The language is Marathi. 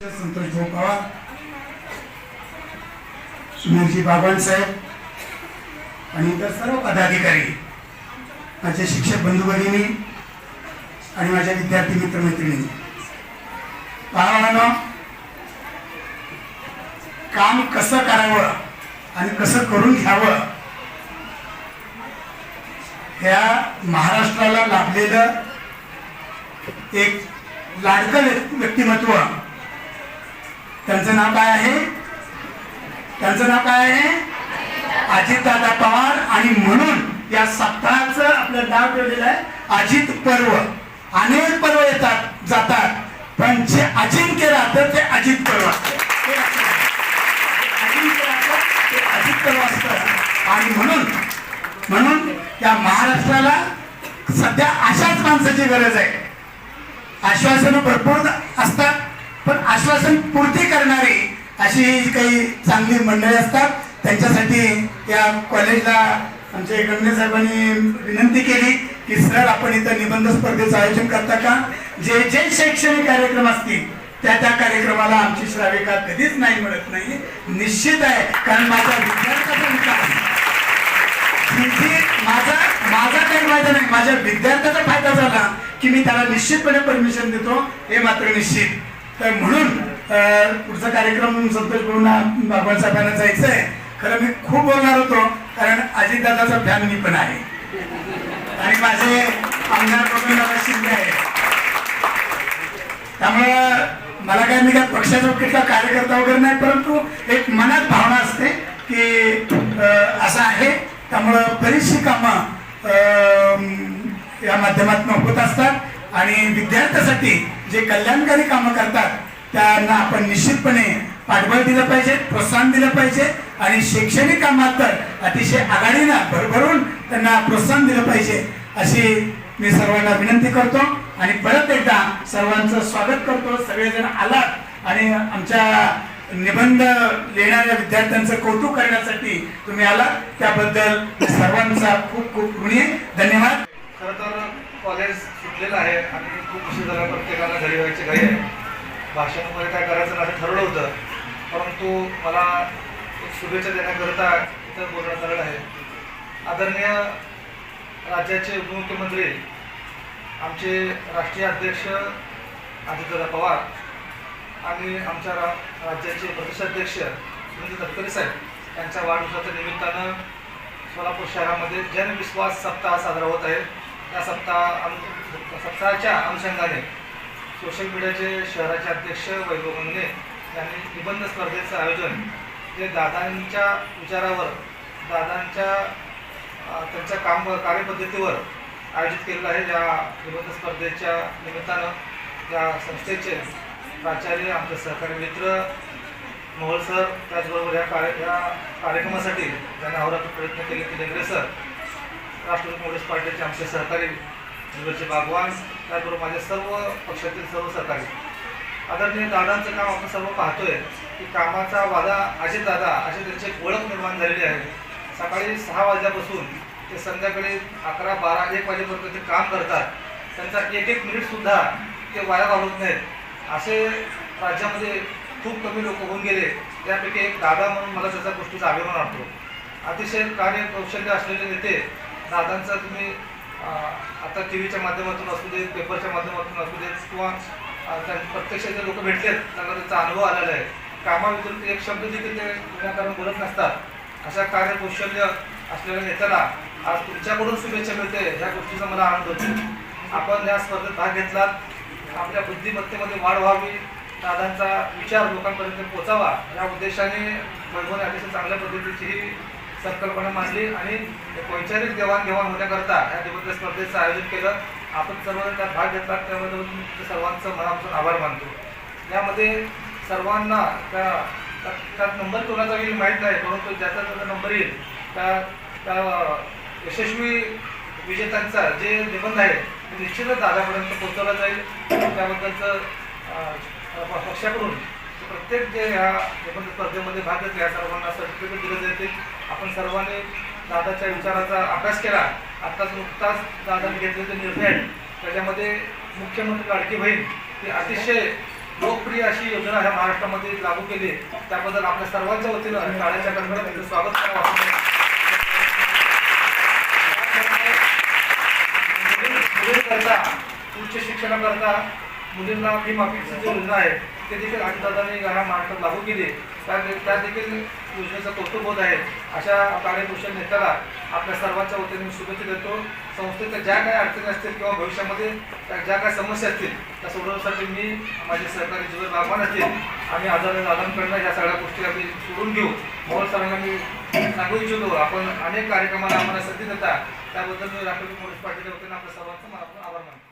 संतोष भाऊ पवार सुनीलजी बाबांसाहेब साहेब आणि इतर सर्व पदाधिकारी माझे शिक्षक बंधू भगिनी आणि माझ्या विद्यार्थी मित्रमैत्रिणी. पाहणानो काम कसं करावं आणि कसं करून घ्यावं ह्या महाराष्ट्राला लाभलेलं एक लाडकं व्यक्तिमत्व त्यांचं नाव काय आहे? त्यांचं नाव काय आहे? अजितदादा पवार. आणि म्हणून या सप्ताहाचं आपलं नाव ठेवलेलं आहे अजित पर्व. अनेक पर्व येतात जातात. पण जे अजिंक्य राहतं ते अजित पर्व असतं. ते अजित पर्व असतं आणि म्हणून म्हणून या महाराष्ट्राला सध्या अशाच माणसाची गरज आहे. आश्वासनं भरपूर असतात. पण आश्वासन पूर्ती करणारी अशी जी काही चांगली मंडळी असतात. त्यांच्यासाठी या कॉलेजला आमच्या गणने साहेबांनी विनंती केली की सर आपण इथं निबंध स्पर्धेचं आयोजन करता का? जे जे शैक्षणिक कार्यक्रम असतील त्या त्या कार्यक्रमाला आमची श्राविका कधीच नाही मिळत नाही. निश्चित आहे कारण माझ्या विद्यार्थ्याचा विकास म्हणजे माझा माझा काही फायदा नाही. माझ्या विद्यार्थ्याचा फायदा झाला की मी त्याला निश्चितपणे परमिशन देतो. हे मात्र निश्चित. तर म्हणून पुढचा कार्यक्रम संतोष भाऊंना बाबासाहेबांना जायचं आहे. खरं मी खूप बोलणार होतो कारण अजितदादाचा फॅन मी पण आहे. आणि माझे आमदार गोविंददादा शिंदे आहे त्यामुळं मला काय मी काय पक्षाचा कुठला कार्यकर्ता वगैरे नाही परंतु एक मनात भावना असते की असं आहे. त्यामुळं बरीचशी कामं अं, या माध्यमातून होत असतात. आणि विद्यार्थ्यासाठी जे कल्याणकारी कामं करतात त्यांना आपण निश्चितपणे पाठबळ दिलं पाहिजे प्रोत्साहन दिलं पाहिजे. आणि शैक्षणिक कामात तर अतिशय आघाडीनं भरभरून त्यांना प्रोत्साहन दिलं पाहिजे. अशी मी सर्वांना विनंती करतो. आणि परत एकदा सर्वांचं स्वागत करतो. सगळेजण आलात. आणि आमच्या निबंध लिहिणाऱ्या विद्यार्थ्यांचं कौतुक करण्यासाठी तुम्ही आलात. त्याबद्दल सर्वांचा खूप खूप ऋणी आहे. धन्यवाद. खरं तर कॉलेज सुटलेलं आहे आणि खूप उशीर झाला प्रत्येकाला घरी व्हायची घरी आहे. भाषण वगैरे काय करायचं असं ठरवलं होतं. परंतु मला एक शुभेच्छा देण्याकरता इथं बोलणं झालेलं आहे. आदरणीय राज्याचे उपमुख्यमंत्री आमचे राष्ट्रीय अध्यक्ष आदित्यदा पवार आणि आमच्या रा राज्याचे प्रदेशाध्यक्ष सुनील तटकरे साहेब यांच्या वाढदिवसाच्या निमित्तानं सोलापूर शहरामध्ये जनविश्वास सप्ताह साजरा होत आहे. या सप्ताह अनु सप्ताहाच्या अनुषंगाने सोशल मीडियाचे शहराचे अध्यक्ष वैभव मंगने यांनी निबंध स्पर्धेचं आयोजन जे दादांच्या विचारावर दादांच्या त्यांच्या काम कार्यपद्धतीवर आयोजित केलेलं आहे. या निबंध स्पर्धेच्या निमित्तानं या संस्थेचे प्राचार्य आमचे सहकारी मित्र मोहळ सर त्याचबरोबर या कार्य या कार्यक्रमासाठी त्यांनी आवरात प्रयत्न केले की सर राष्ट्रवादी काँग्रेस पार्टीचे आमचे सहकारी निवडचे बागवान त्याचबरोबर माझ्या सर्व पक्षातील सर्व सहकारी. आदरणीय दादांचं काम आपण सर्व पाहतोय की कामाचा वादा अजित दादा अशी त्यांची एक ओळख निर्माण झालेली आहे. सकाळी सहा वाजल्यापासून ते संध्याकाळी अकरा बारा एक वाजेपर्यंत ते काम करतात त्यांचा एक एक मिनिटसुद्धा ते वाया घालवत नाहीत. असे राज्यामध्ये खूप कमी लोक होऊन गेले त्यापैकी एक दादा म्हणून मला त्याचा गोष्टीचा अभिमान वाटतो. अतिशय कार्यकौशल्य असलेले नेते दादांचा तुम्ही आता टी व्हीच्या माध्यमातून असू देत पेपरच्या माध्यमातून असू देत किंवा अं, प्रत्यक्ष जे लोक भेटलेत त्यांना त्याचा अनुभव आलेला आहे. कामाव्यतिरिक्त एक शब्द देखील ते विनाकारण बोलत नसतात. अशा कार्यकौशल्य असलेल्या नेत्याला आज तुमच्याकडून शुभेच्छा मिळते ह्या गोष्टीचा मला आनंद होतो. आपण या स्पर्धेत भाग घेतलात. आपल्या बुद्धिमत्तेमध्ये वाढ व्हावी दादांचा विचार लोकांपर्यंत पोचावा या उद्देशाने वैभवने अतिशय चांगल्या पद्धतीची संकल्पना मांडली आणि एक वैचारिक देवाणघेवाण होण्याकरता या निबंध स्पर्धेचं आयोजन केलं. आपण सर्व त्यात भाग घेतला. त्याबद्दल सर्वांचं मनापासून आभार मानतो. यामध्ये सर्वांना त्या त्या- त्यात नंबर कोणाचा येईल माहीत नाही परंतु ज्याचा त्याचा नंबर येईल त्या त्या यशस्वी विजेत्यांचा जे निबंध आहे ते निश्चितच दादापर्यंत पोहोचवला जाईल. त्याबद्दलचं पक्षाकडून प्रत्येक जे ह्या निबंध स्पर्धेमध्ये भाग घेतले या सर्वांना सर्टिफिकेट दिलं जाते आपण सर्वांनी दादाच्या विचाराचा अभ्यास केला. आत्ताच नुकताच दादाने घेतलेले निर्णय. त्याच्यामध्ये मुख्यमंत्री लाडकी बहीण ही अतिशय लोकप्रिय अशी योजना ह्या महाराष्ट्रामध्ये लागू केली. त्याबद्दल आपल्या सर्वांच्या वतीनं आणि टाळ्याच्या कडकडा स्वागत करावं करता उच्च शिक्षणाकरता मुलींना फी माफीची जी योजना आहे ते देखील अजितदादांनी ह्या महाराष्ट्रात लागू केली. त्या त्या देखील योजनेचं कौतुक होत आहे. अशा कार्यकुशल नेत्याला आपल्या सर्वांच्या वतीने मी शुभेच्छा देतो. संस्थेच्या ज्या काही अडचणी असतील किंवा भविष्यामध्ये त्या ज्या काही समस्या असतील त्या सोडवण्यासाठी मी माझे सहकारी जीवन आव्हान असतील आम्ही आजार दादांकडनं या सगळ्या गोष्टी आम्ही सोडून घेऊ. मोहन सरांना मी सांगू इच्छितो आपण अनेक कार्यक्रमाला आम्हाला संधी देता. त्याबद्दल मी राष्ट्रपती मोहित पाटील वतीनं आपल्या सर्वांचं मला आभार मानतो.